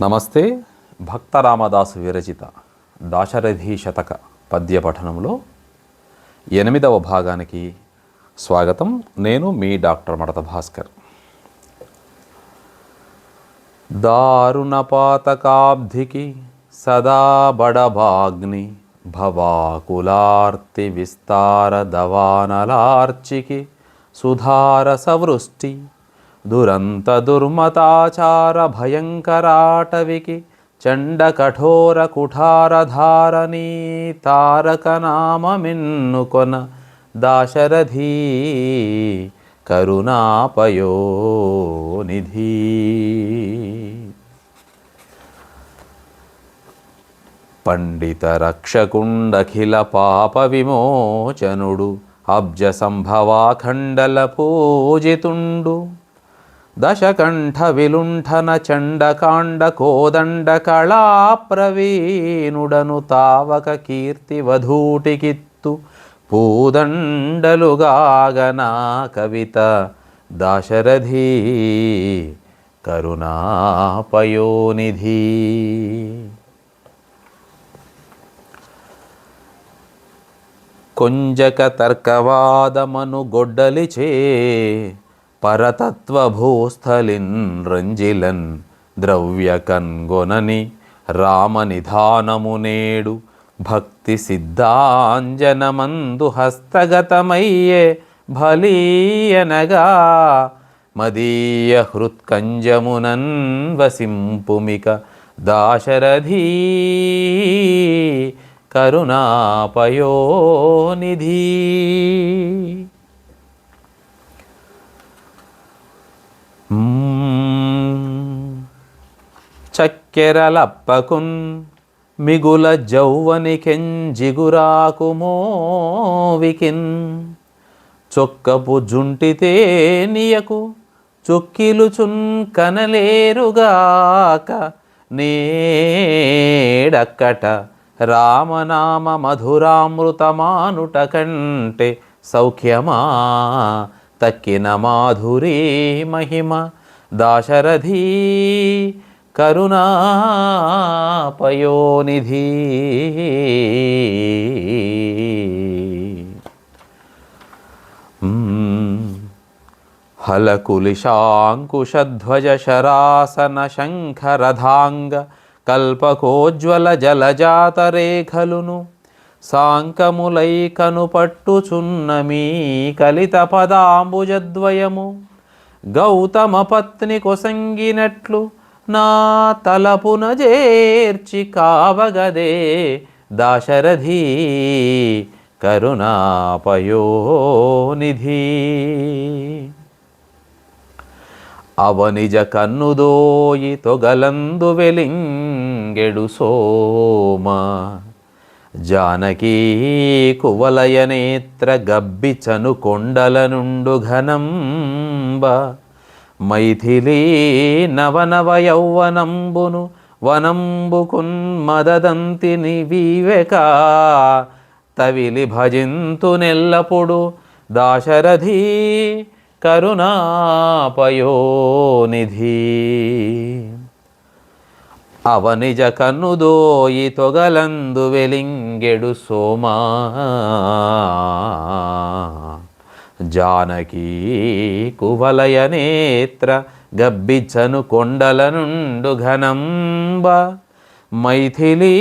నమస్తే భక్త రామదాసు విరచిత దాశరథి శతక పద్య పఠనంలో ఎనిమిదవ భాగానికి స్వాగతం. నేను మీ డాక్టర్ మడత భాస్కర్. దారుణ పాతకాబ్ధికి సదా బడభాగ్ని భవాకులార్తి విస్తార దవానలార్చికి సుధార సవృష్టి దురంత దుర్మతాచార భయంకరాటవికి చండ కఠోర కుఠారధారణీ తారకనామమిన్నుకొన దాశరథీ కరుణాపయోనిధి. పండిత రక్షకుండఖిల పాప విమోచనుడు అబ్జ సంభవాఖండల పూజితుండు. దశకంఠ విలుంఠన చండకాండ కోదండ కళాప్రవీణుడను తావక కీర్తి వధూటికిత్తు పూదండలుగాగనా కవిత దాశరథీ కరుణాపయోనిధి. కొంజక తర్కవాదమను గొడ్డలిచే పరతత్వభూస్థలిన్ రంజిలన్ ద్రవ్యకన్గొనని రామనిధానమునేడు భక్తి సిద్ధాంజనమందు హస్తగతమయ్యే భలీయనగా మదీయ హృత్కంజమునన్ వసింపుమిక దాశరథీ కరుణాపయోనిధి. కెరలప్పకున్ మిగుల జౌవనికెంజిగురాకుమోవికిన్ చొక్కపు జుంటితే నియకు చుక్కిలుచున్ కనలేరుగాక నేడక్కట రామనామ మధురామృతమానుట కంటే సౌఖ్యమా తక్కిన మాధురీ మహిమ దాశరథీ కరుణాపయోనిధి. హలకులిశాంకుశధ్వజ శరాసన శంఖరథాంగ కల్పకోజ్వల జలజాతరేఖలును సాంకములై కనుపట్టుచున్న మీ కలిత పదాంబుజద్వయము గౌతమ పత్ని కొసంగినట్లు నా తలపున చేర్చి కావగదే దాశరథి కరుణాపయోనిధి. అవనిజ కన్నుదోయి తొగలందు వెలింగెడు సోమ. జానకీ కువలయనేత్ర గబ్బిచను కొండల నుండు ఘనంబ. మైథిలీ నవనవ యౌవనంబును వనంబుకున్ మదదంతిని వివేక తవిలి భజింతు నెల్లపుడు దాశరథీ కరుణాపయోనిధి. అవనిజ కన్నుదోయి తొగలందు వెలింగెడు సోమా. జానకీ కువలయ నేత్ర గబ్బిచ్చను కొండల నుండు ఘనంబ. మైథిలీ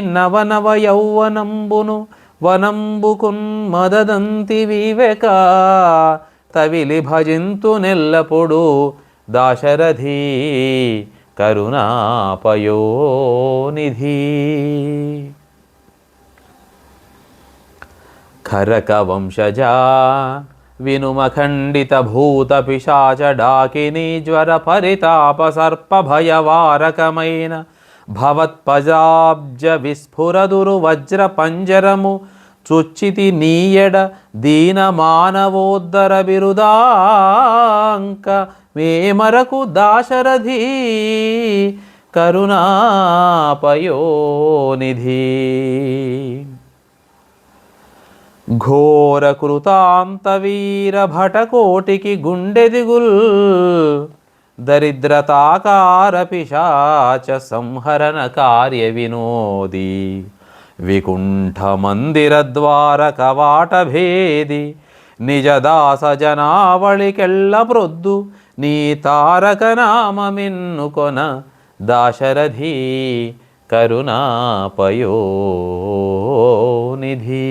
నవనవ యౌవనంబును వనంబుకున్ మదదంతి వివేక. తవిలి భజింతు నెల్లపుడు దాశరథీ కరుణాపయోనిధి. ఖరక వంశజా వినుమఖండిత భూత పిశాచ డాకిని జ్వర పరితాప సర్ప భయవారకమైన భవత్పజాబ్జ విస్ఫురదురు వజ్ర పంజరము చుచ్చితి నీయడ దీన మానవోద్ధర బిరుదాంక మేమరకు దాశరథీ కరుణాపయోనిధి. ఘోర వీర భటకోటికి గుండెదిగుల్ దరిద్రతాకార పిశాచ సంహరణ కార్య వినోది వికుంఠ మందిర ద్వార కవాట భేది నిజదాస జనావళికెళ్ళ ప్రొద్దు నీ తారక నామమిన్నుకొన దాశరథి కరుణాపయో নিধি।